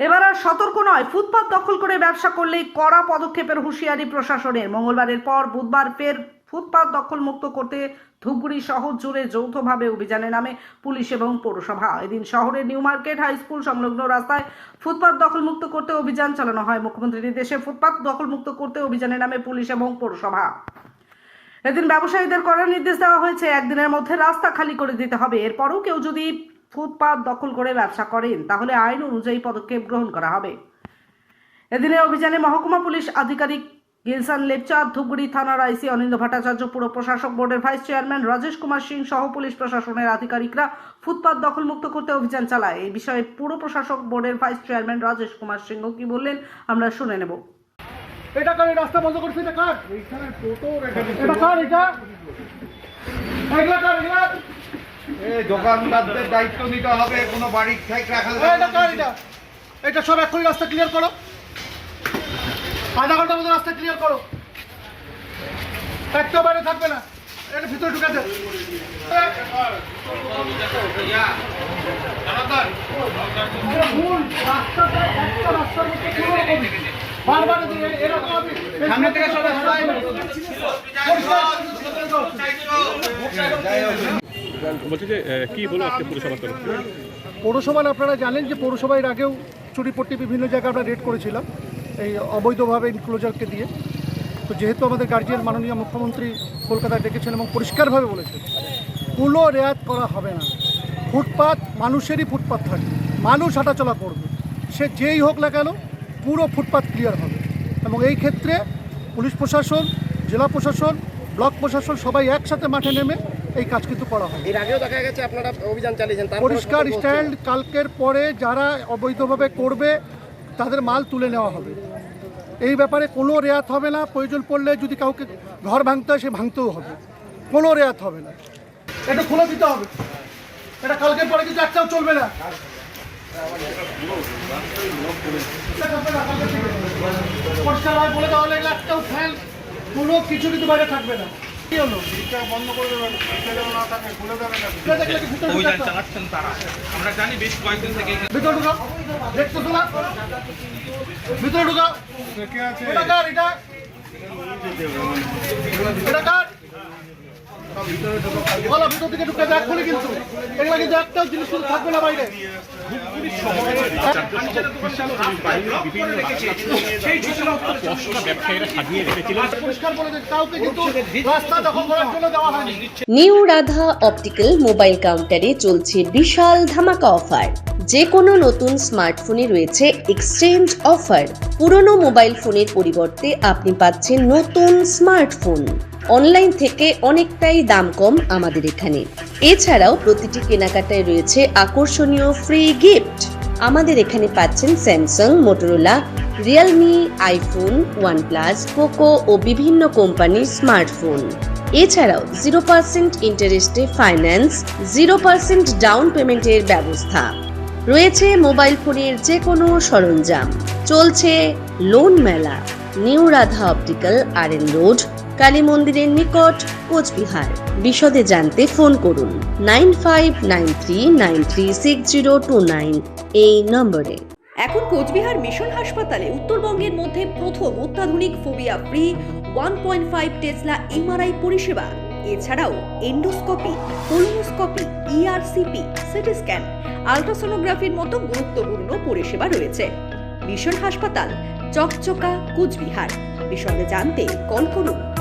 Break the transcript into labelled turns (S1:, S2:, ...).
S1: এবার আর সতর্ক নয়, ফুটপাত দখল করে ব্যবসা করলেই কড়া পদক্ষেপের হুঁশিয়ারি প্রশাসনের। মঙ্গলবারের পর বুধবার ফের ফুটপাত দখল মুক্ত করতে ধূপগুড়ি শহর জুড়ে যৌথভাবে অভিযানে নামে পুলিশ এবং পৌরসভা। এদিন শহরের নিউ মার্কেট হাই স্কুল সংলগ্ন রাস্তায় ফুটপাত দখল মুক্ত করতে অভিযান চালানো হয়। মুখ্যমন্ত্রীর নির্দেশে ফুটপাত দখল মুক্ত করতে অভিযানে নামে পুলিশ এবং পৌরসভা। এদিন ব্যবসায়ীদের করার নির্দেশ দেওয়া হয়েছে, একদিনের মধ্যে রাস্তা খালি করে দিতে হবে। এরপরও কেউ যদি ফুটপাত দখল করে ব্যবসা করেন তাহলে আইন অনুযায়ী পদক্ষেপ গ্রহণ করা হবে। এদিনের অভিযানে মহকুমা পুলিশ আধিকারিক গিলসান লেপচা ধূপগুড়ি থানার আইসি অনিন্দ ভট্টাচার্য পুর প্রশাসক বোর্ডের ভাইস চেয়ারম্যান রাজেশ কুমার সিং সহ পুলিশ প্রশাসনের আধিকারিকরা ফুটপাত দখলমুক্ত করতে অভিযান চালায়। এই বিষয়ে পুর প্রশাসক বোর্ডের ভাইস চেয়ারম্যান রাজেশ কুমার সিংহ কি বললেন আমরা শুনে নেব।
S2: এটা কার? রাস্তা বন্ধ করছে এটা কার? এটা কার এটা? এগুলা কার এগুলা?
S3: দোকানদারদের দায়িত্ব নিতে হবে কোনো বাড়ির থেকে রাখা
S2: এটা সব এক্ষুনি রাস্তা ক্লিয়ার করো। আধা ঘণ্টার মধ্যে রাস্তা ক্লিয়ার করো। একটা বাইরে থাকবে না এটা ভিতরে সামনে থেকে সবাই
S4: বলছি যে কি আজকে পুরসভার তরফ?
S2: আপনারা জানেন যে পৌরসভার এর আগেও চুরিপট্টি বিভিন্ন জায়গায় আমরা রেড করেছিলাম এই অবৈধভাবে ইনক্লোজারকে দিয়ে। তো যেহেতু আমাদের গার্জিয়ান মাননীয় মুখ্যমন্ত্রী কলকাতায় ডেকেছেন এবং পরিষ্কারভাবে বলেছেন কোনো রেয়াত করা হবে না। ফুটপাত মানুষেরই ফুটপাত থাকে। মানুষ হাঁটাচলা করবে। সে যেই হোক না কেন পুরো ফুটপাত ক্লিয়ার হবে। এবং এই ক্ষেত্রে পুলিশ প্রশাসন জেলা প্রশাসন ব্লক প্রশাসন সবাই একসাথে মাঠে নেমে এই কাজ কিন্তু করা হয়।
S5: এর আগেও দেখা গেছে আপনারা অভিযান চালিয়েছেন তারপরে
S2: পরিষ্কার স্ট্যান্ড কালকের পরে যারা অবৈধভাবে করবে তাদের মাল তুলে নেওয়া হবে। এই ব্যাপারে কোনো রেয়াত হবে না প্রয়োজন পড়লে যদি কাউকে ঘর ভাঙতে হয় সে ভাঙতেও হবে। কোনো রেয়াত হবে না। এটা খুলে দিতে হবে। এটা কালকের পরে কিন্তু একটাও চলবে না। পরিষ্কারভাবে বলে দেওয়া হলে একটাও ফ্যান কোনো কিছু কিন্তু বাইরে থাকবে না। কি হলো?
S3: বন্ধ করে দেবেন না থাকে খুলে না
S2: এটা দেখলে কি ভিতরে
S6: চালাচ্ছেন তারা। আমরা জানি বেশ কয়েকদিন থেকে
S2: ভিতরে ঢুকাও। দেখতো শোনা। ভিতরে ঢুকাও।
S3: কে আছে?
S2: এটা কার এটা? এটা কার? ভিতর থেকে ঢুকে যাক খুলে কিন্তু। কিন্তু একটাও জিনিস কিন্তু থাকবে না বাইরে।
S7: নিউ রাধা অপটিক্যাল মোবাইল কাউন্টারে চলছে বিশাল ধামাকা অফার। যে কোনো নতুন স্মার্টফোনে রয়েছে এক্সচেঞ্জ অফার। পুরনো মোবাইল ফোনের পরিবর্তে আপনি পাচ্ছেন নতুন স্মার্টফোন। অনলাইন থেকে অনেকটাই দাম কম আমাদের এখানে। এছাড়াও প্রতিটি কেনাকাটায় রয়েছে আকর্ষণীয় ফ্রি গিফট আমাদের এখানে পাচ্ছেন Samsung Motorola Realme iPhone OnePlus Poco ও বিভিন্ন কোম্পানির স্মার্টফোন এছাড়াও জিরো পার্সেন্ট ইন্টারেস্টে ফাইন্যান্স জিরো পার্সেন্ট ডাউন পেমেন্টের ব্যবস্থা। রয়েছে মোবাইল ফোনের যে কোনো সরঞ্জাম। চলছে লোন মেলা। New Radha optical R N road Kali মন্দিরের নিকট কোচবিহার। বিশদে জানতে ফোন করুন নাইন এই নম্বরে।
S8: এখন কোচবিহার মিশন হাসপাতালে উত্তরবঙ্গের মধ্যে প্রথম অত্যাধুনিক phobia free one point five tesla MRI পরিষেবা। এছাড়াও endoscopy, colonoscopy ERCP CT scan, আলট্রাসোনোগ্রাফির মতো গুরুত্বপূর্ণ পরিষেবা রয়েছে। মিশন হাসপাতাল, চকচকা, কুচবিহার। বিশদে জানতে কল করুন